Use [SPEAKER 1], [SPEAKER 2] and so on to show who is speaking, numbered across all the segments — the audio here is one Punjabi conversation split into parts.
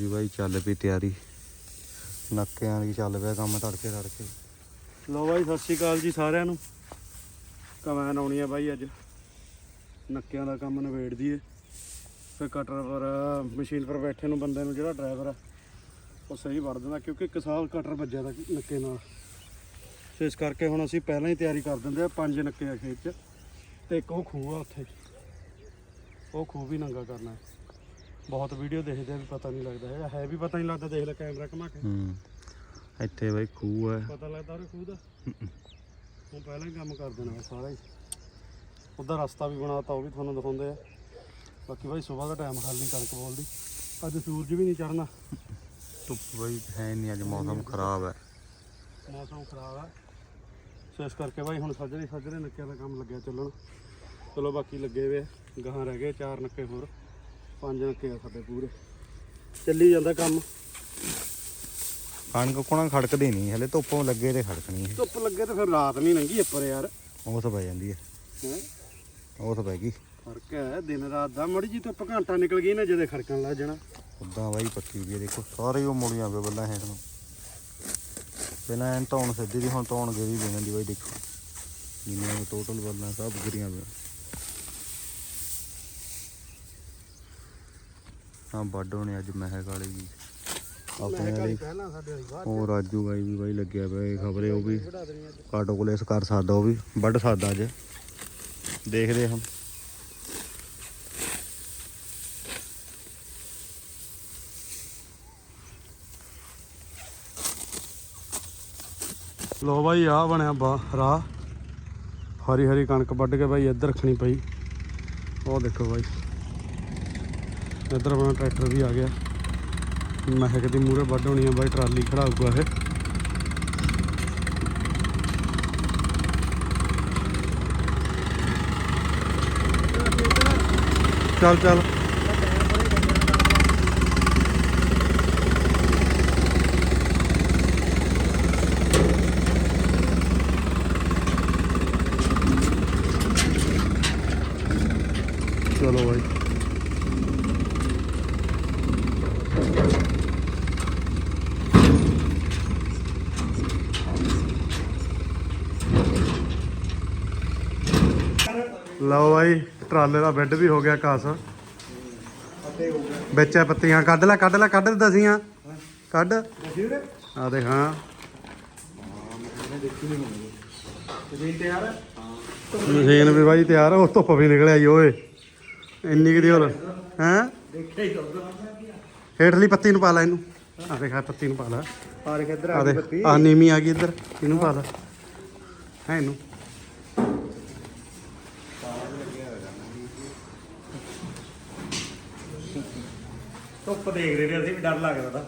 [SPEAKER 1] ਜੀ ਬਾਈ, ਚੱਲ ਪਈ ਤਿਆਰੀ। ਨੱਕਿਆਂ ਦੀ ਚੱਲ ਪਿਆ ਕੰਮ ਤੜਕੇ ਤੜਕੇ।
[SPEAKER 2] ਲੋ ਬਾਈ, ਸਤਿ ਸ਼੍ਰੀ ਅਕਾਲ ਜੀ ਸਾਰਿਆਂ ਨੂੰ। ਕਮੈਨ ਆਉਣੀ ਆ ਬਾਈ ਅੱਜ। ਨੱਕਿਆਂ ਦਾ ਕੰਮ ਨਿਬੇੜ ਦਈਏ। ਫਿਰ ਕਟਰ ਪਰ ਮਸ਼ੀਨ ਪਰ ਬੈਠੇ ਨੂੰ ਬੰਦੇ ਨੂੰ ਜਿਹੜਾ ਡਰਾਈਵਰ ਆ, ਉਹ ਸਹੀ ਵੜ ਦਿੰਦਾ, ਕਿਉਂਕਿ ਇੱਕ ਸਾਲ ਕਟਰ ਵੱਜਿਆ ਦਾ ਨੱਕੇ ਨਾਲ। ਤੇ ਇਸ ਕਰਕੇ ਹੁਣ ਅਸੀਂ ਪਹਿਲਾਂ ਹੀ ਤਿਆਰੀ ਕਰ ਦਿੰਦੇ ਆ ਪੰਜ ਨੱਕੇ ਆ ਖੇਤ 'ਚ। ਤੇ ਇੱਕ ਉਹ ਖੂਹ ਆ ਉੱਥੇ। ਉਹ ਖੂਹ ਵੀ ਨੰਗਾ ਕਰਨਾ। ਹੈ। ਬਹੁਤ ਵੀਡੀਓ ਦੇਖਦੇ ਆ ਵੀ ਪਤਾ ਨਹੀਂ ਲੱਗਦਾ ਹੈ ਹੈ ਵੀ ਪਤਾ ਨਹੀਂ ਲੱਗਦਾ ਦੇਖ ਲੈ ਕੈਮਰਾ ਘੁਮਾ ਕੇ।
[SPEAKER 1] ਹੂੰ। ਇੱਥੇ ਬਾਈ ਖੂਹ ਹੈ
[SPEAKER 2] ਪਤਾ ਲੱਗਦਾ ਉਹ ਖੂਹ ਦਾ? ਹੁਣ ਪਹਿਲਾਂ ਹੀ ਕੰਮ ਕਰ ਦੇਣਾ ਸਾਰਾ ਹੀ। ਉਹਦਾ ਰਸਤਾ ਵੀ ਬਣਾਤਾ ਉਹ ਵੀ ਤੁਹਾਨੂੰ ਦਿਖਾਉਂਦੇ ਆ। ਬਾਕੀ ਭਾਈ ਸਵੇਰ ਦਾ ਟਾਈਮ ਨਹੀਂ ਕਣਕ ਬੋਲਦੀ। ਅੱਜ ਸੂਰਜ ਵੀ ਨਹੀਂ ਚੜਨਾ
[SPEAKER 1] ਧੁੱਪ ਬਾਈ ਹੈ ਨਹੀਂ ਅੱਜ ਮੌਸਮ ਖਰਾਬ ਹੈ
[SPEAKER 2] ਮੌਸਮ ਖਰਾਬ ਆ। ਸੋ ਇਸ ਕਰਕੇ ਭਾਈ ਹੁਣ ਸੱਜਰੇ ਸੱਜਰੇ ਨੱਕਿਆਂ ਦਾ ਕੰਮ ਲੱਗਿਆ ਚੱਲਣ। ਚਲੋ ਬਾਕੀ ਲੱਗੇ ਵੇ। ਗਾਹਾਂ ਰਹਿ ਗਏ ਚਾਰ ਨੱਕੇ ਹੋਰ। ਪੰਜ ਨੱਕੇ ਆ ਸਾਡੇ ਪੂਰੇ। ਚੱਲੀ ਜਾਂਦਾ ਕੰਮ।
[SPEAKER 1] ਕਣਕ ਕੋਣਾ ਖੜਕਦੀ ਨਹੀਂ ਹਲੇ ਧੁੱਪੋਂ ਲੱਗੇ ਤੇ ਖੜਕਣੀ ਹੈ।
[SPEAKER 2] ਧੁੱਪ ਲੱਗੇ ਤੇ ਫਿਰ ਰਾਤ ਨਹੀਂ ਲੰਗੀ ਉੱਪਰ ਯਾਰ।
[SPEAKER 1] ਉਸ ਪੈ ਜਾਂਦੀ ਹੈ।
[SPEAKER 2] ਹੈਂ?
[SPEAKER 1] ਉਸ ਪੈ ਗਈ।
[SPEAKER 2] ਫ਼ਰਕ ਹੈ ਦਿਨ ਰਾਤ ਦਾ। ਮੜੀ ਜੀ ਧੁੱਪ ਘੰਟਾ ਨਿਕਲ ਗਈ ਨਾ ਜਦੇ ਖੜਕਣ ਲੱਗ ਜਾਣਾ।
[SPEAKER 1] ਉਦਾਂ ਬਾਈ ਪੱਕੀ ਵੀ ਹੈ ਦੇਖੋ ਸਾਰੇ ਉਹ ਮੁੜੀਆਂ ਪਏ ਬੱਲਾਂ ਹੇਠ ਨੂੰ। ਪਹਿਲਾਂ ਐਨ ਧੌਣ ਸਿੱਧੀ ਦੀ ਹੁਣ ਧੌਣ ਗੇਰੀ ਦੇ ਜਾਂਦੀ ਬਾਈ ਦੇਖੋ। ਜਿੰਨੇ ਟੋਟਲ ਬੱਲਾਂ ਸਭ ਗਿਰੀਆਂ ਪਈਆਂ ਹਾਂ ਬਾਡੋ ਨੇ ਅੱਜ ਮਹਿਕ ਵਾਲੇ ਜੀ ਆਪਣੇ ਵਾਲੀ।
[SPEAKER 2] ਪਹਿਲਾਂ ਸਾਡੇ ਵਾਲੀ ਬਾਅਦ
[SPEAKER 1] ਉਹ ਰਾਜੂ ਬਾਈ ਵੀ ਬਾਈ ਲੱਗਿਆ ਪਿਆ ਖਬਰੇ ਉਹ ਵੀ।
[SPEAKER 2] ਵੜਾ ਦੇਣੀ ਅੱਜ
[SPEAKER 1] ਕਾਟੋ ਕੋਲੇਸ ਕਰ ਸਕਦਾ ਉਹ ਵੀ ਵੱਢ ਸਕਦਾ ਅੱਜ। ਦੇਖਦੇ ਹਾਂ।
[SPEAKER 2] ਲੋ ਬਾਈ ਆ ਬਣਿਆ ਬਾ ਰਾਹ। ਹਰੀ ਹਰੀ ਕਣਕ ਵੱਢ ਕੇ ਬਾਈ ਇੱਧਰ ਰੱਖਣੀ ਪਈ। ਉਹ ਦੇਖੋ ਬਾਈ। ਇੱਧਰ ਆਪਣਾ ਟਰੈਕਟਰ ਵੀ ਆ ਗਿਆ। ਮਹਿਕ ਦੀ ਮੂਰੇ ਵੱਢ ਹੋਣੀ ਆ, ਬਾਈ ਟਰਾਲੀ ਖੜਾਊਗਾ ਇਹ। ਚੱਲ ਚੱਲ ਬਾਈ ਲਓ ਬਾਈ ਟਰਾਲੇ ਦਾ ਬੈੱਡ ਵੀ ਹੋ ਗਿਆ ਕਾਸ ਵਿੱਚ ਇਹ ਪੱਤੀਆਂ। ਕੱਢ ਲੈ ਕੱਢ ਲੈ ਕੱਢ ਦਸੀਆਂ ਕੱਢ। ਆ ਦੇਖ ਹਾਂ। ਮਸ਼ੀਨ ਵੀ ਬਾਈ ਤਿਆਰ ਆ ਉਹ ਧੁੱਪ ਵੀ ਨਿਕਲ ਆਈ ਓਏ। ਇੰਨੀ ਕਿ ਦੀ ਹੋਰ ਹੈ? ਹੇਠਲੀ ਪੱਤੀ ਨੂੰ ਪਾ ਲੈ ਇਹਨੂੰ। ਆ ਦੇਖ ਆਹ ਪੱਤੀ ਨੂੰ ਪਾ ਲੈ। ਆ ਦੇਖ ਆ ਨੀਵੀਂ ਆ ਗਈ ਇੱਧਰ ਇਹਨੂੰ ਪਾ ਲੈ। ਹੈ ਇਹਨੂੰ।
[SPEAKER 3] ਧੁੱਪ ਦੇਖ ਰਹੇ ਨੇ ਅਸੀਂ ਵੀ ਡਰ ਲੱਗਦਾ ਤਾਂ।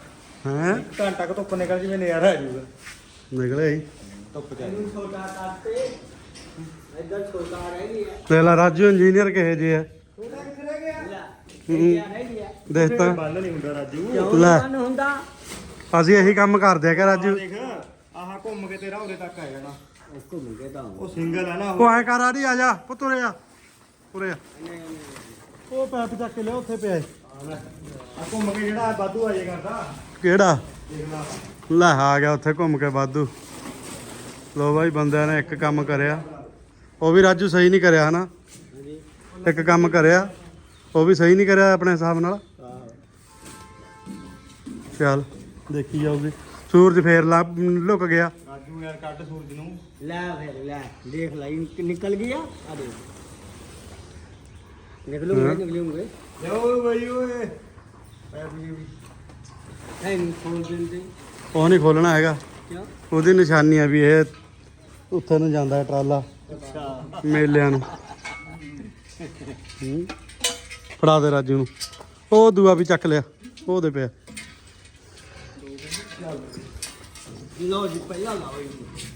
[SPEAKER 2] ਹੈ?
[SPEAKER 3] ਘੰਟਾ ਕੁ ਧੁੱਪ ਨਿਕਲ ਜਿਵੇਂ ਨਜ਼ਾਰਾ ਆ ਜਾਊਗਾ।
[SPEAKER 2] ਨਿਕਲਿਆ ਹੀ
[SPEAKER 3] ਧੁੱਪ ਚ
[SPEAKER 4] ਛੋਟਾ ਕਰਤੇ ਇੱਧਰ ਛੋਟਾ ਰਹਿ ਗਿਆ
[SPEAKER 2] ਦੇਖ ਲੈ ਰਾਜੂ ਇੰਜੀਨੀਅਰ ਕਿਹੇ ਜੇ ਆ।
[SPEAKER 4] ਛੋਟਾ ਕਿੱਥੇ ਰਹਿ ਗਿਆ ਲੈ
[SPEAKER 2] ਹੂੰ।
[SPEAKER 4] ਰਹਿ ਗਿਆ
[SPEAKER 2] ਦੇਖ ਤਾਂ।
[SPEAKER 3] ਬੰਨ ਨਹੀਂ ਹੁੰਦਾ ਰਾਜੂ।
[SPEAKER 4] ਕਿਉਂ
[SPEAKER 2] ਲੈ।
[SPEAKER 4] ਮਨ ਹੁੰਦਾ?
[SPEAKER 2] ਅਸੀਂ ਇਹੀ ਕੰਮ ਕਰਦੇ ਆ ਕਿ ਰਾਜੂ।
[SPEAKER 3] ਆਹ ਦੇਖ ਆਹ ਘੁੰਮ ਕੇ ਤੇਰਾ ਉਰੇ ਤੱਕ ਆ ਜਾਣਾ।
[SPEAKER 4] ਕੋ
[SPEAKER 3] ਉਹ ਸਿੰਗਲ ਆ ਨਾ
[SPEAKER 2] ਉਹ। ਐ ਕਰ ਆੜੀ ਆ ਜਾ ਪੁੱਤ ਉਰੇ ਆ ਉਰੇ ਆ। ਉਹ ਪੈਪ ਚੱਕ ਕੇ ਲਿਆ ਉੱਥੇ ਪਿਆ ਏ।
[SPEAKER 3] ਆ ਘੁੰਮ ਕੇ ਜਿਹੜਾ ਵਾਧੂ ਆ ਜੇ ਕਰਦਾ।
[SPEAKER 2] ਕਿਹੜਾ?
[SPEAKER 3] ਦੇਖ ਲਾ।
[SPEAKER 2] ਲੈ ਆ ਗਿਆ ਉੱਥੇ ਘੁੰਮ ਕੇ ਵਾਧੂ। ਲੋ ਬਾਈ ਬੰਦਿਆਂ ਨੇ ਇੱਕ ਕੰਮ ਕਰਿਆ। ਉਹ ਵੀ ਰਾਜੂ ਸਹੀ ਨਹੀਂ ਕਰਿਆ ਹਨਾ? ਇੱਕ ਕੰਮ ਕਰਿਆ। ਉਹ ਵੀ ਸਹੀ ਨਹੀਂ ਕਰਿਆ ਆਪਣੇ ਹਿਸਾਬ ਨਾਲ। ਚੱਲ ਦੇਖੀ ਜਾਊਗੀ। ਸੂਰਜ ਫੇਰ ਲਾ ਲੁਕ ਗਿਆ।
[SPEAKER 3] ਰਾਜੂ ਯਾਰ ਕੱਢ ਸੂਰਜ ਨੂੰ।
[SPEAKER 4] ਲੈ ਫਿਰ ਲੈ। ਦੇਖ ਲੈ ਨਿਕਲ ਗਿਆ ਆ ਦੇਖ। ਨਿਕਲੂਗੇ ਨਿਕਲੂਗੇ
[SPEAKER 3] ਓਏ ਬਈ ਓਏ। ਪੈਪ ਜੀ ਵੀ।
[SPEAKER 4] ਹੈ ਨਹੀਂ ਖੋਲ ਦਿੰਦੇ।
[SPEAKER 2] ਉਹ ਨਹੀਂ ਖੋਲਣਾ ਹੈਗਾ।
[SPEAKER 4] ਕਿਉਂ?
[SPEAKER 2] ਉਹਦੀ ਨਿਸ਼ਾਨੀ ਆ ਵੀ ਇਹ ਉੱਥੇ ਨੂੰ ਜਾਂਦਾ ਹੈ ਟਰਾਲਾ।
[SPEAKER 4] ਅੱਛਾ।
[SPEAKER 2] ਮੇਲਿਆਂ ਨੂੰ। ਹੂੰ। ਫੜਾ ਦੇ ਰਾਜੂ ਨੂੰ। ਉਹ ਦੂਆ ਵੀ ਚੱਕ ਲਿਆ। ਉਹ ਦੇ ਪਿਆ।
[SPEAKER 4] ਲੋ ਜੀ ਪਹਿਲਾਂ ਲਾਓ ਇਹਨੂੰ।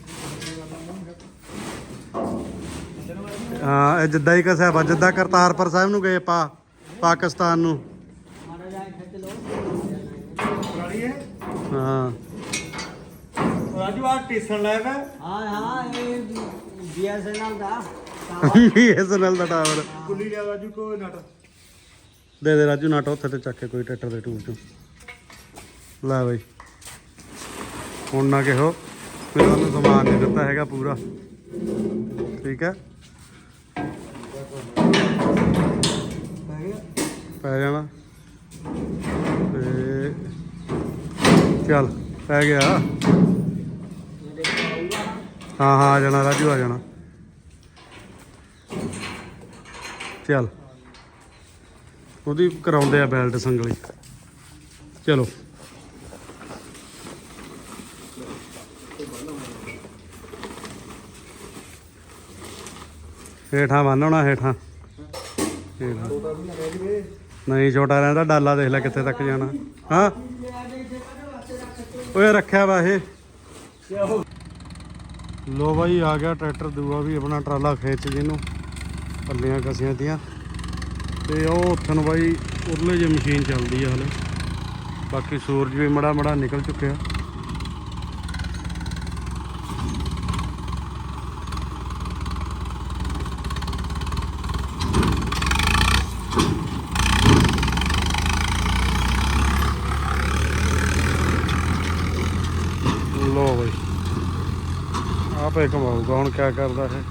[SPEAKER 2] ਹਾਂ ਇਹ ਜਿੱਦਾਂ ਹੀ ਕਸਿਆ ਵਾ ਜਿੱਦਾਂ ਕਰਤਾਰਪੁਰ ਸਾਹਿਬ ਨੂੰ ਗਏ ਪਾ ਪਾਕਿਸਤਾਨ ਨੂੰ।
[SPEAKER 3] ਹੈ। ਰਾਜੂ ਆ ਟੀਸਣ ਲੈ ਵੇ
[SPEAKER 4] ਹਾਂ ਹਾਂ ਇਹ ਬੀਐਸਐਨਐਲ ਦਾ
[SPEAKER 2] ਬੀਐਸਐਨਐਲ ਦਾ ਟਾਵਰ।
[SPEAKER 3] ਕੁੱਲੀ ਲਿਆ ਰਾਜੂ ਕੋ ਨਟ।
[SPEAKER 2] ਦੇ ਦੇ ਰਾਜੂ ਨਾਟੋ ਉੱਥੇ ਤੇ ਚੱਕ ਕੇ ਕੋਈ ਟਰੈਕਟਰ ਦੇ ਟੂਲ ਚੋਂ। ਲੈ ਬਈ। ਹੁਣ ਨਾ ਕਿਹੋ ਤੁਹਾਨੂੰ ਸਮਾਨ ਨਹੀਂ ਦਿੱਤਾ ਹੈਗਾ ਪੂਰਾ। ਠੀਕ ਹੈ? ਪੈ ਜਾਣਾ। ਤੇ ਚੱਲ, ਪੈ ਗਿਆ। ਹਾਂ ਹਾਂ, ਆ ਜਾਣਾ, ਰਾਜੂ ਆ ਜਾਣਾ। ਚੱਲ। ਉਹਦੀ ਕਰਾਉਂਦੇ ਆ ਬੈਲਟ ਸੰਗਲੀ। ਚਲੋ। ਹੇਠਾਂ ਬੰਨਣਾ ਹੇਠਾਂ। ਹੇਠਾਂ। ਨਹੀਂ, ਛੋਟਾ ਰਹਿੰਦਾ, ਡਾਲਾ ਦੇਖ ਲੈ ਕਿੱਥੇ ਤੱਕ ਜਾਣਾ। ਹਾਂ? ਓਏ, ਰੱਖਿਆ ਵਾ ਇਹ। ਲੋ ਬਾਈ, ਆ ਗਿਆ ਟਰੈਕਟਰ, ਦੂਆ ਵੀ ਆਪਣਾ ਟਰਾਲਾ ਖਿੱਚ ਜਿਹਨੂੰ, ਪੱਲੀਆਂ ਕਸੀਆਂ ਦੀਆਂ। ਤੇ ਉਹ ਉੱਥੋਂ ਬਾਈ, ਉਰਲੇ ਜੇ ਮਸ਼ੀਨ ਚੱਲਦੀ ਆ ਹਲੇ। ਬਾਕੀ ਸੂਰਜ ਵੀ ਮੜਾ ਮੜਾ ਨਿਕਲ ਚੁੱਕਿਆ ਲੋ ਬਾਈ ਆਪੇ ਕਮਾਊਗਾ, ਹੁਣ ਕਿਆ ਕਰਦਾ ਹੈ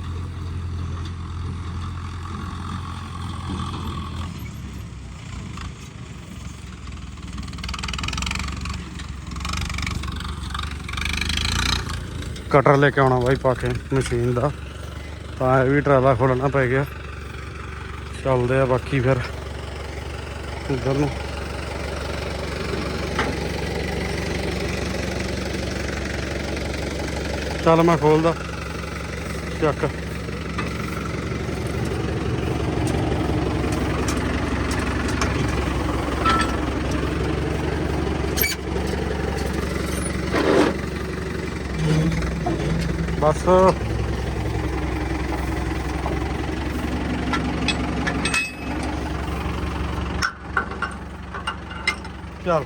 [SPEAKER 2] ਕਟਰ ਲੈ ਕੇ ਆਉਣਾ ਬਾਈ ਪਾ ਕੇ, ਮਸ਼ੀਨ ਦਾ। ਤਾਂ ਇਹ ਵੀ ਟਰਾਲਾ ਖੋਲਣਾ ਪੈ ਗਿਆ। ਚੱਲਦੇ ਆ ਬਾਕੀ ਫਿਰ, ਇੱਧਰ ਨੂੰ। ਚੱਲ ਮੈਂ ਖੋਲਦਾ ਚੱਕ ਬਸ ਚੱਲ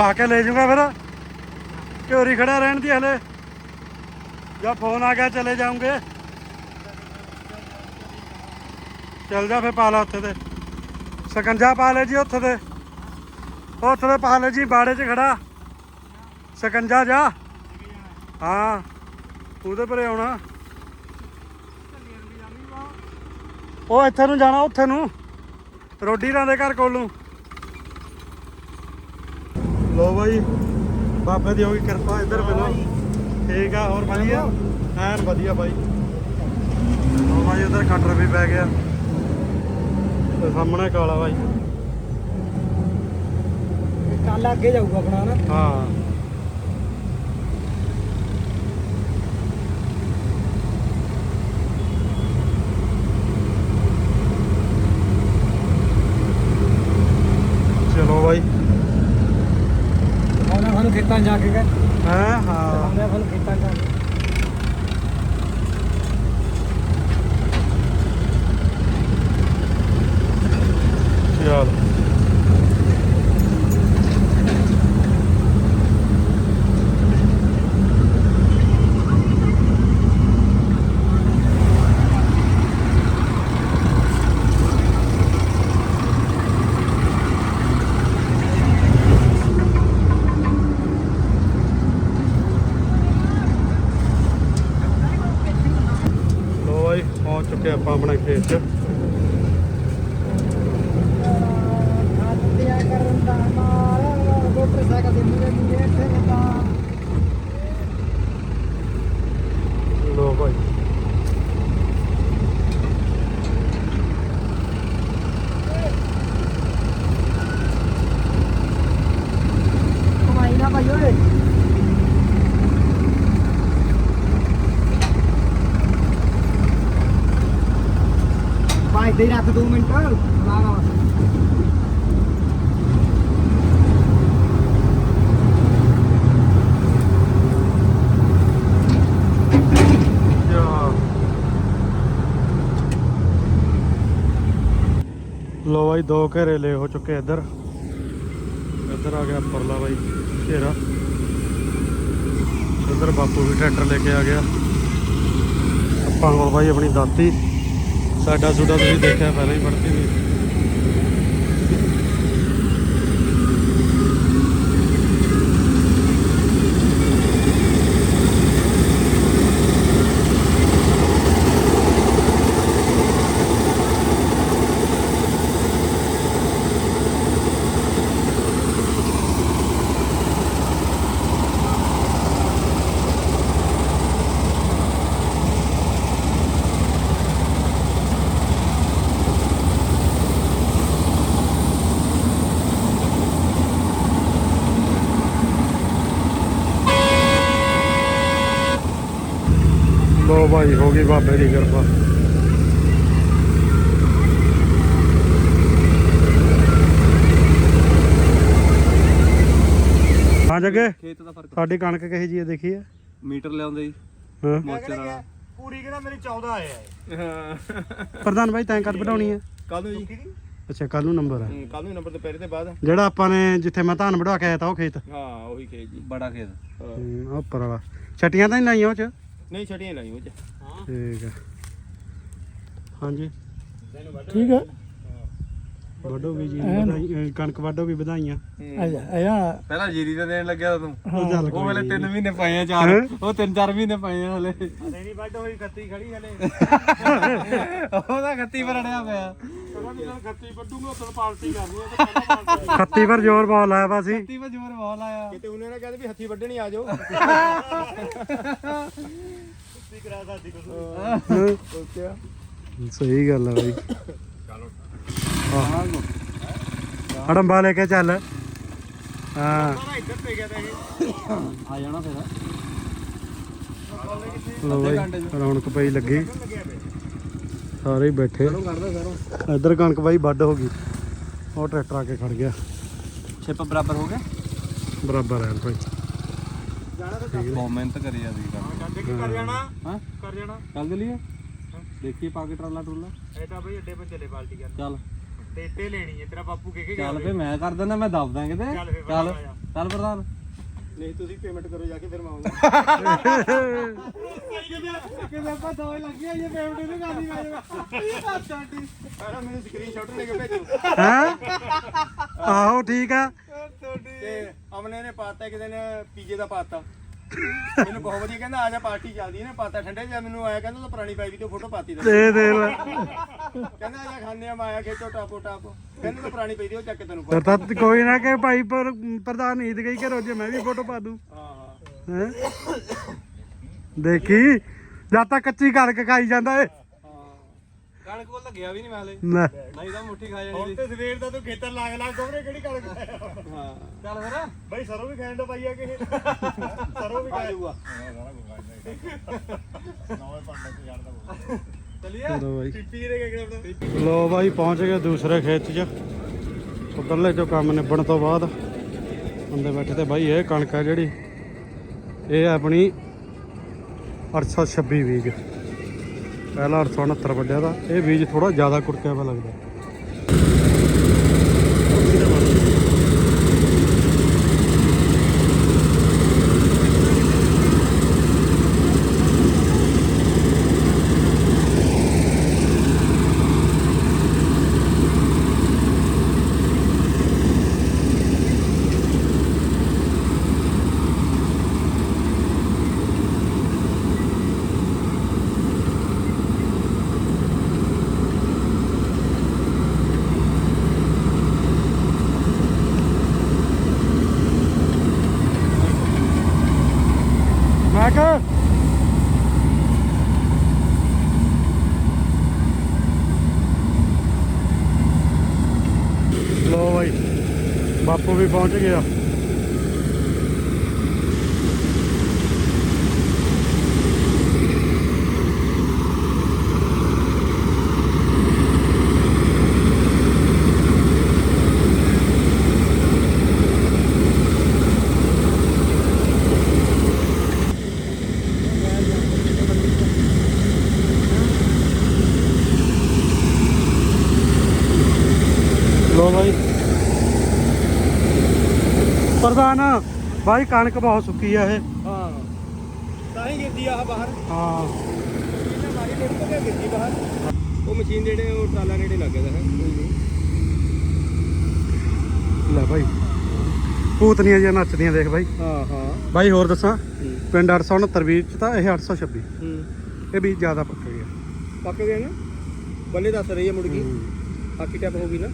[SPEAKER 2] ਪਾ ਕੇ ਲੈ ਜਾਊਗਾ ਫਿਰ। ਘਿਓਰੀ ਖੜਾ ਰਹਿਣ ਦੀ ਹਲੇ। ਜਾਂ ਫੋਨ ਆ ਗਿਆ, ਚਲੇ ਜਾਉਂਗੇ ਚੱਲ ਜਾ ਫੇ ਪਾ ਲਾ ਉੱਥੇ ਤੇ। ਸਕੰਜਾ ਪਾ ਲੈ ਜੀ ਉੱਥੇ ਤੇ। ਉੱਥੇ ਤੇ ਪਾ ਲੈ ਜੀ, ਬਾੜੇ 'ਚ ਖੜਾ। ਸਕੰਜਾ ਜਾ। ਹਾਂ, ਉਹਦੇ ਪਰੇ ਆਉਣਾ। ਉਹ ਇੱਥੇ ਨੂੰ ਜਾਣਾ, ਉੱਥੇ ਨੂੰ। ਰੋਡੀ ਰਾਂ ਦੇ ਘਰ ਕੋਲੋਂ। ਲੋ ਬਾਈ ਬਾਬੇ ਦੀ ਹੋ ਗਈ ਕਿਰਪਾ ਇੱਧਰ ਮਿਲੋ। ਠੀਕ ਆ ਹੋਰ ਵਧੀਆ? ਐਨ ਵਧੀਆ ਬਾਈ। ਲੋ ਬਾਈ ਉਧਰ ਖੱਟਰ ਵੀ ਪੈ ਗਿਆ। ਤੇ ਸਾਹਮਣੇ ਕਾਲਾ ਬਾਈ।
[SPEAKER 3] ਕੱਲ ਅੱਗੇ ਜਾਊਗਾ ਆਪਣਾ ਨਾ
[SPEAKER 2] ਹਾਂ ਚਲੋ ਬਾਈ
[SPEAKER 3] ਉਹਨਾਂ ਸਾਨੂੰ ਖੇਤਾਂ ਜਾ ਕੇ ਗਏ।
[SPEAKER 2] ਹੈ? ਹਾਂ।
[SPEAKER 3] ਖੇਤਾਂ ਜਾ ਕੇ
[SPEAKER 2] ਚੱਲ ਲੋ ਬਾਈ ਪਹੁੰਚ ਆਪਾਂ ਆਪਣਾ ਖੇਤ 'ਚ
[SPEAKER 3] ਖਾਤਿਆ ਕਰਨ ਦਾ ਮਾਲ ਮੋਟਰਸਾਈਕਲ ਦੇ ਮੂਰੇ ਮੂਰੇ ਫਿਰਦਾ
[SPEAKER 2] ਲੋ ਭਾਈ
[SPEAKER 3] ਕਮਾਈ ਨਾ ਭਾਈ ਓਏ ਭਾਈ ਦੇ ਰੱਖ 2 ਮਿੰਟ। ਲਾ ਲਾ
[SPEAKER 2] ਲੋ ਬਾਈ, ਦੋ ਘੇਰੇ ਲੈ ਹੋ ਚੁੱਕੇ ਇੱਧਰ। ਇੱਧਰ ਆ ਗਿਆ ਪਰਲਾ ਬਾਈ, ਘੇਰਾ। ਇੱਧਰ ਬਾਪੂ ਵੀ ਟਰੈਕਟਰ ਲੈ ਕੇ ਆ ਗਿਆ। ਆਪਾਂ ਕੋਲ ਬਾਈ ਆਪਣੀ ਦਾਤੀ। ਸਾਡਾ ਸੂਡਾ ਤੁਸੀਂ ਦੇਖਿਆ ਪਹਿਲਾਂ ਹੀ ਵੜਤੀ ਵੀ ਲੋ ਭਾਈ ਹੋ ਗਈ ਬਾਬੇ ਦੀ ਕਿਰਪਾ। ਹਾਂ ਜੱਗੇ
[SPEAKER 5] ਖੇਤ ਦਾ ਫ਼ਰਕ।
[SPEAKER 2] ਸਾਡੀ ਕਣਕ ਕਹੀ ਜੀ ਹੈ ਦੇਖੀ ਹੈ?
[SPEAKER 5] ਮੀਟਰ ਲਿਆਉਂਦੇ ਜੀ।
[SPEAKER 2] ਹਾਂ।
[SPEAKER 5] ਮੋਚਰ ਵਾਲਾ
[SPEAKER 3] ਪੂਰੀ ਕਿਹੜਾ ਮੇਰੀ 14 ਆਇਆ ਹੈ।
[SPEAKER 2] ਪ੍ਰਧਾਨ ਭਾਈ ਤੈਂ ਕਦ ਵਧਾਉਣੀ ਹੈ?
[SPEAKER 5] ਕੱਲ ਨੂੰ ਜੀ।
[SPEAKER 2] ਅੱਛਾ ਕੱਲ ਨੂੰ ਨੰਬਰ ਹੈ।
[SPEAKER 5] ਕੱਲ ਨੂੰ ਨੰਬਰ ਦੁਪਹਿਰੇ ਤੇ ਬਾਅਦ।
[SPEAKER 2] ਜਿਹੜਾ ਆਪਾਂ ਨੇ ਜਿੱਥੇ ਮੈਂ ਧਾਨ ਵਢਵਾ ਕੇ ਆਇਆ ਤਾ ਉਹ ਖੇਤ।
[SPEAKER 5] ਹਾਂ ਉਹੀ ਖੇਤ ਜੀ। ਬੜਾ ਖੇਤ।
[SPEAKER 2] ਹੂੰ, ਉਹ ਉੱਪਰ ਵਾਲਾ। ਛਟੀਆਂ ਤਾਂ ਨਹੀਂ ਲਾਈਆਂ ਉਹ ਚ?
[SPEAKER 5] ਨਹੀਂ ਛੜੀਆਂ ਲਾਈ ਉਹ ਚ
[SPEAKER 2] ਠੀਕ ਹੈ। ਹਾਂਜੀ। ਠੀਕ ਹੈ। ਵੱਡੋ ਵੀ ਜੀ ਵਧਾਈ- ਕਣਕ ਵੱਡੋ ਵੀ ਵਧਾਈਆਂ।
[SPEAKER 5] ਪਹਿਲਾਂ ਜੀਰੀ ਤੇ ਦੇਣ ਲੱਗਿਆ ਤੂੰ
[SPEAKER 2] ਉਹ ਚੱਲ
[SPEAKER 5] ਉਹ ਵੇਲੇ 3 ਮਹੀਨੇ ਪਏ ਆ ਚਾਰ।
[SPEAKER 2] ਹੈਂ?
[SPEAKER 5] ਉਹ 3-4 ਮਹੀਨੇ ਪਏ ਆ ਹਲੇ।
[SPEAKER 3] ਨਹੀਂ ਵੱਡ ਹੋਈ ਖੱਤੀ ਖੜੀ ਹਲੇ।
[SPEAKER 5] ਉਹਦਾ ਖੱਤੀ ਪਰ ਅੜਿਆ ਪਿਆ
[SPEAKER 2] ਖੱਤੀ ਵੱਡੂਗਾ ਉਦੋਂ ਪਾਰਟੀ ਕਰਨੀ ਖੱਤੀ ਪਰ ਜ਼ੋਰ ਬਹੁਤ ਲਾਇਆ ਵਾ ਸੀ
[SPEAKER 5] ਖੱਤੀ ਪਰ ਜ਼ੋਰ ਬਹੁਤ ਲਾਇਆ।
[SPEAKER 3] ਕਿਤੇ ਉਹਨੇ ਨਾ ਕਹਿੰਦੇ ਵੀ ਹੱਥੀ ਵੱਢਣੀ ਆ ਜਾਓ। ਕਰਾ ਸਾਡੀ ਕੁਝ
[SPEAKER 2] ਸਹੀ ਗੱਲ ਹੈ ਬਾਈ। ਹੜੰਬਾ ਲੈ ਕੇ ਚੱਲ। ਹਾਂ।
[SPEAKER 3] ਸਾਰਾ ਇੱਧਰ ਪੈ ਗਿਆ ਤਾਂ ਇਹ
[SPEAKER 5] ਆ ਜਾਣਾ ਫਿਰ।
[SPEAKER 2] ਲੋ ਬਾਈ ਰੌਣਕ ਪਈ ਲੱਗੀ। ਸਾਰੇ ਹੀ ਬੈਠੇ। ਇੱਧਰ ਕਣਕ ਬਾਈ ਵੱਢ ਹੋ ਗਈ। ਉਹ ਟਰੈਕਟਰ ਆ ਕੇ ਖੜ ਗਿਆ।
[SPEAKER 5] ਛਿਪ ਬਰਾਬਰ ਹੋ ਗਿਆ?
[SPEAKER 2] ਬਰਾਬਰ ਹੈ ਭਾਈ।
[SPEAKER 5] ਬਹੁਤ ਮਿਹਨਤ ਕਰੀ ਜਾਂਦੀ ਕਰ
[SPEAKER 3] ਕਰ ਜਾਣਾ।
[SPEAKER 5] ਹਾਂ?
[SPEAKER 3] ਕਰ ਜਾਣਾ।
[SPEAKER 5] ਚੱਲ ਦਲੀਏ ਦੇਖੀਏ ਪਾ ਕੇ ਟਰਾਲਾ ਟਰੂਲਾ।
[SPEAKER 3] ਇਹ ਤਾਂ ਬਈ ਅੱਡੇ 'ਤੇ ਚੱਲੇ ਬਾਲਟੀ ਕਰਨ।
[SPEAKER 5] ਚੱਲ।
[SPEAKER 3] ਤੇ ਇੱਟੇ ਲੈਣੀ ਹੈ ਤੇਰਾ ਬਾਪੂ ਕਹਿ ਕੇ ਗਿਆ
[SPEAKER 5] ਚੱਲ ਫੇ ਮੈਂ ਕਰ ਦਿੰਦਾ ਮੈਂ ਦੱਬ ਦਾਂ ਕਿਤੇ।
[SPEAKER 3] ਚੱਲ
[SPEAKER 5] ਚੱਲ ਚੱਲ ਪ੍ਰਧਾਨ।
[SPEAKER 3] ਨਹੀਂ ਤੁਸੀਂ ਪੇਮੈਂਟ ਕਰੋ ਜਾ ਕੇ ਫਿਰ ਮੈਂ ਆਉਂਗਾ
[SPEAKER 5] ਕਿਤੇ ਆਪਾਂ ਦੋ ਲੱਗੀਆਂ ਇਹ ਪੇਮੈਂਟ ਨੂੰ ਕਰਨੀ ਮੈਂ
[SPEAKER 3] ਪਹਿਲਾਂ ਮੈਨੂੰ ਸਕਰੀਨਸ਼ਾਟ ਲੈ ਕੇ ਭੇਜੋ।
[SPEAKER 2] ਹੈ? ਆਹੋ ਠੀਕ ਆ।
[SPEAKER 3] ਤੇ ਅਮਨੇ ਨੇ ਪਾਤਾ ਕਿਸੇ ਨੇ ਪੀਜੇ ਦਾ ਪਾਤਾ। ਮੈਨੂੰ ਬਹੁਤ ਵਧੀਆ ਕਹਿੰਦਾ ਆ ਜਾ ਪਾਰਟੀ ਚੱਲਦੀ ਨੇ ਪਾਤਾ ਠੰਡੇ ਜਿਹਾ। ਮੈਨੂੰ ਆਇਆ ਕਹਿੰਦਾ ਤਾਂ ਪੁਰਾਣੀ ਪਾਈ ਵੀ ਤੇ ਫੋਟੋ ਪਾਤੀ ਦਾ।
[SPEAKER 2] ਦੇ ਦੇ ਲੈ।
[SPEAKER 3] ਕਹਿੰਦਾ ਆ ਜਾ ਖਾਂਦੇ ਆ ਮਾਇਆ ਖੇਚੋ ਟਾਪੋ ਟਾਪ। ਕਹਿੰਦਾ ਤਾਂ ਪੁਰਾਣੀ ਪਈ ਦੀ ਉਹ ਚੱਕ ਕੇ ਤੈਨੂੰ ਪਾ
[SPEAKER 2] ਫਿਰ ਤਾਂ ਕੋਈ ਨਾ ਕਿ ਭਾਈ ਪਰ ਪ੍ਰਧਾਨ ਈਦ ਗਈ ਘਰੋਂ ਜੇ ਮੈਂ ਵੀ ਫੋਟੋ ਪਾ ਦੂੰ।
[SPEAKER 3] ਹਾਂ ਹਾਂ।
[SPEAKER 2] ਹੈਂ? ਦੇਖੀ? ਜਦ ਤੱਕ ਕੱਚੀ ਕਣਕ ਖਾਈ ਜਾਂਦਾ ਏ।
[SPEAKER 5] ਕਣਕ ਕੋਲ ਲੱਗਿਆ ਵੀ ਨਹੀਂ ਮੈਂ ਹਲੇ।
[SPEAKER 2] ਲੈ,
[SPEAKER 5] ਨਹੀਂ ਤਾਂ ਮੁੱਠੀ ਖਾ ਜਾਣੀ
[SPEAKER 3] ਹੁਣ ਤੇ ਸਵੇਰ ਦਾ ਤੂੰ ਖੇਤਰ ਲਾਗ ਲਾਗ ਕੋਵਰੇ ਕਿਹੜੀ ਕਣਕ
[SPEAKER 5] ਹਾਂ। ਚੱਲ ਫਿਰ।
[SPEAKER 3] ਬਾਈ ਸਰੋਂ ਵੀ ਖਾਣ ਦਾ ਪਾਈ ਆ ਕਿ। ਸਰੋਂ ਵੀ ਖਾ ਜਾਊਗਾ।
[SPEAKER 2] ਲੋ ਬਾਈ ਪਹੁੰਚ ਗਏ ਦੂਸਰੇ ਖੇਤ 'ਚ। ਉਧਰਲੇ ਚੋਂ ਕੰਮ ਨਿਬਣ ਤੋਂ ਬਾਅਦ ਬੰਦੇ ਬੈਠੇ ਤੇ ਬਾਈ ਇਹ ਕਣਕ ਆ ਜਿਹੜੀ ਇਹ ਆਪਣੀ 826 ਬੀਜ। ਪਹਿਲਾ 869 ਵੱਡਿਆ ਦਾ ਇਹ ਬੀਜ ਥੋੜਾ ਜ਼ਿਆਦਾ ਕੁੜਕਿਆ ਵਾ ਲੱਗਦਾ ਮੈਂ ਕਿਹਾ ਲੋ ਬਾਈ ਬਾਪੂ ਵੀ ਪਹੁੰਚ ਗਿਆ ਲੋ ਬਾਈ ਪ੍ਰਧਾਨ ਬਾਈ ਕਣਕ ਬਹੁਤ ਸੁੱਕੀ ਆ ਇਹ।
[SPEAKER 3] ਹਾਂ। ਤਾਂ ਹੀ ਗਿਰਦੀ ਆ ਬਾਹਰ।
[SPEAKER 2] ਹਾਂ।
[SPEAKER 3] ਇਹਨੇ ਮਾਰੀ ਡੇਢ ਤੋਂ ਗਿਰਦੀ ਬਾਹਰ? ਉਹ ਮਸ਼ੀਨ ਜਿਹੜੇ ਉਹ ਟਰਾਲਾ ਨੇੜੇ ਲੱਗ ਗਿਆ ਹੈ।
[SPEAKER 2] ਲੈ ਬਾਈ। ਪੂਤਨੀਆਂ ਜਿਹੀਆਂ ਨੱਚਦੀਆਂ ਦੇਖ ਬਾਈ।
[SPEAKER 3] ਹਾਂ ਹਾਂ।
[SPEAKER 2] ਬਾਈ ਹੋਰ ਦੱਸਾਂ ਪਿੰਡ 869 ਵੀਹ ਚ ਤਾਂ ਇਹ 826
[SPEAKER 3] ਹੂੰ।
[SPEAKER 2] ਇਹ ਵੀ ਜ਼ਿਆਦਾ ਪੱਕੇ ਗਿਆ
[SPEAKER 3] ਪੱਕ ਗਏ ਨਾ? ਬੱਲੇ ਦੱਸ ਰਹੀ ਹੈ ਮੁੜ ਗਈ ਬਾਕੀ ਟੈਪ ਹੋ ਗਈ ਨਾ।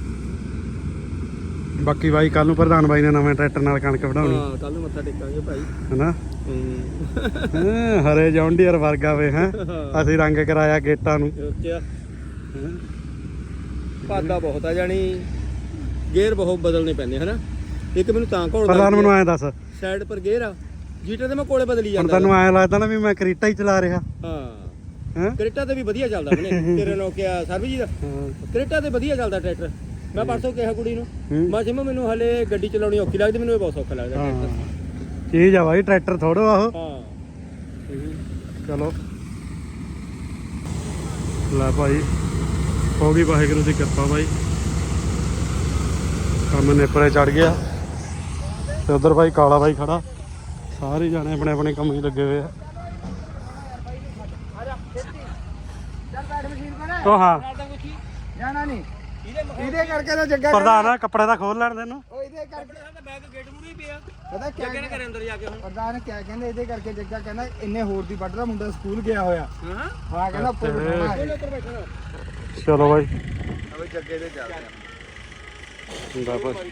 [SPEAKER 2] ਬਾਕੀ ਬਾਈ ਕੱਲ ਨੂੰ ਪ੍ਰਧਾਨ ਬਾਈ ਨੇ ਨਵੇਂ ਟਰੈਕਟਰ ਨਾਲ ਕਣਕ ਵਢਾਉਣੀ।
[SPEAKER 3] ਹਾਂ ਕੱਲ ਨੂੰ ਮੱਥਾ ਟੇਕਾਂਗੇ ਭਾਈ।
[SPEAKER 2] ਹੈਨਾ?
[SPEAKER 3] ਹੂੰ।
[SPEAKER 2] ਹਰੇ ਜੌਂਡੀਅਰ ਵਰਗਾ ਵੇ ਹੈ? ਅਸੀਂ ਰੰਗ ਕਰਾਇਆ ਗੇਟਾਂ ਨੂੰ।
[SPEAKER 3] ਭਾਦਾ ਬਹੁਤ ਆ ਜਾਣੀ ਗੇਅਰ ਬਹੁਤ ਬਦਲਨੇ ਪੈਂਦੇ ਹਨਾ? ਇੱਕ ਮੈਨੂੰ ਤਾਂ ਘੋਲ
[SPEAKER 2] ਪ੍ਰਧਾਨ ਮੈਨੂੰ ਐਂ ਦੱਸ।
[SPEAKER 3] ਸਾਈਡ ਪਰ ਗੇਅਰ ਆ ਜੀਟਰ ਦੇ ਮੈਂ ਕੋਲੇ ਬਦਲੀ ਜਾਂਦਾ
[SPEAKER 2] ਤੈਨੂੰ ਐਂ ਲੱਗਦਾ ਨਾ ਵੀ ਮੈਂ ਕਰੀਟਾ ਹੀ ਚਲਾ ਰਿਹਾ।
[SPEAKER 3] ਹਾਂ? ਕਰੇਟਾ ਤੇ ਵੀ ਵਧੀਆ ਚੱਲਦਾ ਉਹਨੇ ਤੇਰੇ ਨਾਲ ਕਿਹਾ ਸਰਬਜੀਤ। ਕਰੇਟਾ ਤੇ ਵਧੀਆ ਚੱਲਦਾ ਟਰੈਕਟਰ। ਮੈਂ ਪਰਸੋਂ ਕਿਹਾ ਕੁੜੀ ਨੂੰ
[SPEAKER 2] ਹੂੰ।
[SPEAKER 3] ਮੈਂ ਜਿਵੇਂ ਮੈਨੂੰ ਹਲੇ ਗੱਡੀ ਚਲਾਉਣੀ ਔਖੀ ਲੱਗਦੀ ਮੈਨੂੰ ਇਹ ਬਹੁਤ ਸੌਖਾ ਲੱਗਦਾ ਟਰੈਕਟਰ
[SPEAKER 2] ਹਾਂ ਚੀਜ਼ ਆ ਬਾਈ ਟਰੈਕਟਰ ਥੋੜੋ ਆਹੋ
[SPEAKER 3] ਹਾਂ।
[SPEAKER 2] ਚਲੋ। ਲੈ ਭਾਈ ਹੋ ਗਈ ਵਾਹਿਗੁਰੂ ਦੀ ਕਿਰਪਾ ਭਾਈ ਕੰਮ ਨੇਪਰੇ ਚੜ ਗਿਆ। ਤੇ ਉਧਰ ਭਾਈ ਕਾਲਾ ਭਾਈ ਖੜਾ। ਸਾਰੇ ਜਾਣੇ ਆਪਣੇ ਆਪਣੇ ਕੰਮ 'ਚ ਲੱਗੇ ਹੋਏ ਆ। ਉਹ ਹਾਂ।
[SPEAKER 6] ਇਹਦੇ ਕਰਕੇ ਤਾਂ ਜੱਗਾ
[SPEAKER 2] ਪ੍ਰਧਾਨ ਆ ਕੱਪੜੇ ਦਾ ਖੋਲ ਲੈਣ ਦੇ ਨੂੰ
[SPEAKER 6] ਉਹ ਇਹਦੇ ਕਰਕੇ
[SPEAKER 3] ਬੈਗ ਗੇਟ ਮੂਰੇ ਹੀ ਪਿਆ।
[SPEAKER 6] ਪਤਾ ਕਿਆ
[SPEAKER 3] ਜੱਗੇ ਨੇ ਘਰੇ ਅੰਦਰ ਜਾ ਕੇ ਹੁਣ।
[SPEAKER 6] ਪ੍ਰਧਾਨ ਕਿਆ ਕਹਿੰਦੇ ਇਹਦੇ ਕਰਕੇ ਜੱਗਾ ਕਹਿੰਦਾ ਇੰਨੇ ਹੋਰ ਦੀ ਵੱਢਦਾ ਮੁੰਡਾ ਸਕੂਲ ਗਿਆ ਹੋਇਆ।
[SPEAKER 3] ਹਾਂ?
[SPEAKER 6] ਹਾਂ ਕਹਿੰਦਾ ਉੱਪਰ
[SPEAKER 3] ਬੈਠਣਾ।
[SPEAKER 2] ਚਲੋ ਭਾਈ
[SPEAKER 6] ਅਬੇ ਜੱਗੇ ਦੇ ਚੱਲਦੇ
[SPEAKER 2] ਹੁੰਦਾ ਭਾਈ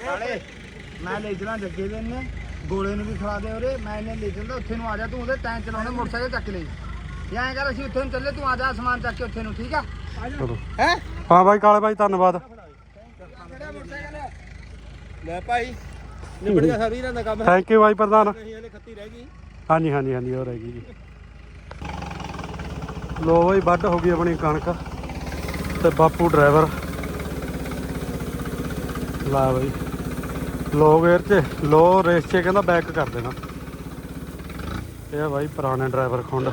[SPEAKER 6] ਨਾਲੇ ਮੈਂ ਲੈ ਜਣਾ ਜੱਗੇ ਦੇ ਨੇ ਗੋਲੇ ਨੂੰ ਵੀ ਖਵਾ ਦੇ ਉਰੇ। ਮੈਂ ਇਹਨੇ ਲੈ ਜਾਂਦਾ ਉੱਥੇ ਨੂੰ ਆ ਜਾ। ਤੂੰ ਉਹਦੇ ਟੈਂਕ ਚਲਾਉਣੇ ਮੋਟਰਸਾਈਕਲ ਚੱਕ ਲਈ ਜਾਂ ਕਰ ਅਸੀਂ ਉੱਥੇ ਨੂੰ ਚੱਲੇ ਤੂੰ ਆ ਜਾ ਸਮਾਨ ਚੱਕ ਕੇ ਉੱਥੇ ਨੂੰ ਠੀਕ ਆ? ਹੈ?
[SPEAKER 2] ਹਾਂ ਭਾਈ ਕਾਲੇ ਭਾਈ ਧੰਨਵਾਦ।
[SPEAKER 3] ਲੈ ਭਾਈ ਨਿਬੜ ਗਿਆ ਸਾਰੀ ਦਾ ਕੰਮ।
[SPEAKER 2] ਥੈਂਕ ਯੂ ਭਾਈ ਪ੍ਰਧਾਨ।
[SPEAKER 3] ਨਹੀਂ ਹਲੇ ਖੱਤੀ ਰਹਿ ਗਈ।
[SPEAKER 2] ਹਾਂਜੀ ਹਾਂਜੀ ਹਾਂਜੀ ਹੋ ਰਹੀ ਜੀ। ਲੋ ਬਈ ਵੱਢ ਹੋ ਗਈ ਆਪਣੀ ਕਣਕ ਤੇ ਬਾਪੂ ਡਰਾਈਵਰ। ਲਾ ਬਈ ਲੋ ਗੇਅਰ 'ਚ ਲੋ ਰੇਸ 'ਚ ਕਹਿੰਦਾ ਬੈਕ ਕਰ ਦੇਣਾ। ਇਹ ਆ ਬਾਈ ਪੁਰਾਣੇ ਡਰਾਈਵਰ ਖੁੰਡ।